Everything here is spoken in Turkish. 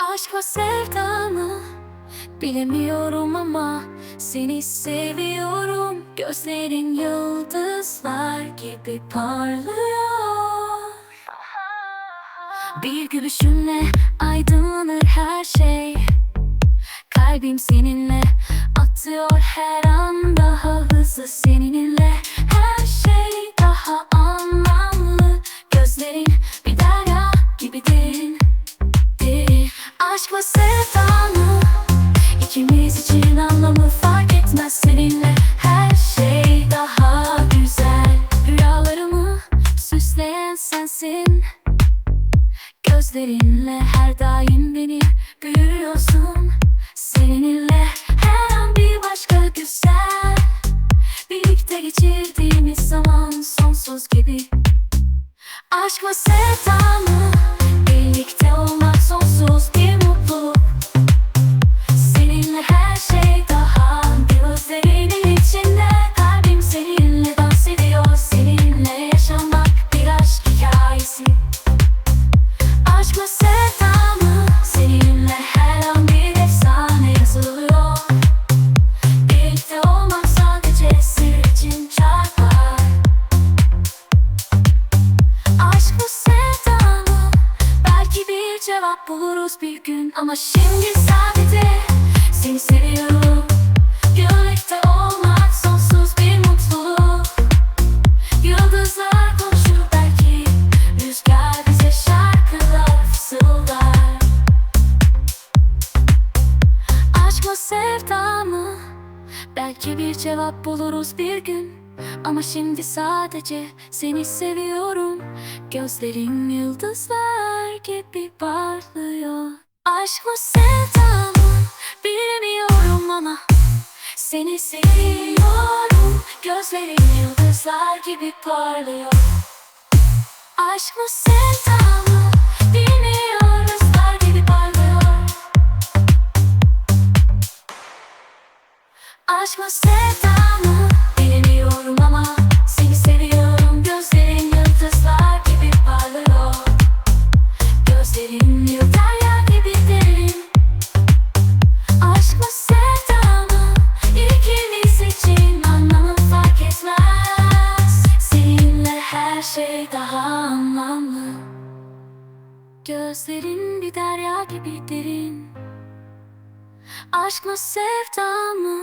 Aşk ve sevdamı bilemiyorum ama seni seviyorum. Gözlerin yıldızlar gibi parlıyor. Bir gülüşünle aydınlanır her şey. Kalbim seninle atıyor her an daha hızlı seninle. İkimiz için anlamı fark etmez seninle. Her şey daha güzel. Rüyalarımı süsleyen sensin. Gözlerinle her daim beni büyüyorsun Seninle her an bir başka güzel. Birlikte geçirdiğimiz zaman sonsuz gibi. Aşk ve sevdamı Birlikte cevap buluruz bir gün. Ama şimdi sadece seni seviyorum. Birlikte olmak sonsuz bir mutluluk. Yıldızlar konuşur belki Rüzgar bize şarkılar fısıldar. Aşk mı sevda mı? Belki bir cevap buluruz bir gün. Ama şimdi sadece seni seviyorum. Gözlerin yıldızlar gibi parlıyor Aşk mı sevda mı? Bilmiyorum ama Seni seviyorum Gözlerin yıldızlar gibi parlıyor Aşk mı sevda mı? Bilmiyoruz Yıldızlar gibi parlıyor Aşk mı sevda Yıldızlar gibi derin Aşk mı sevda mı ikimiz için fark etmez Seninle her şey daha anlamlı Gözlerin bir derya gibi derin Aşk mı sevda mı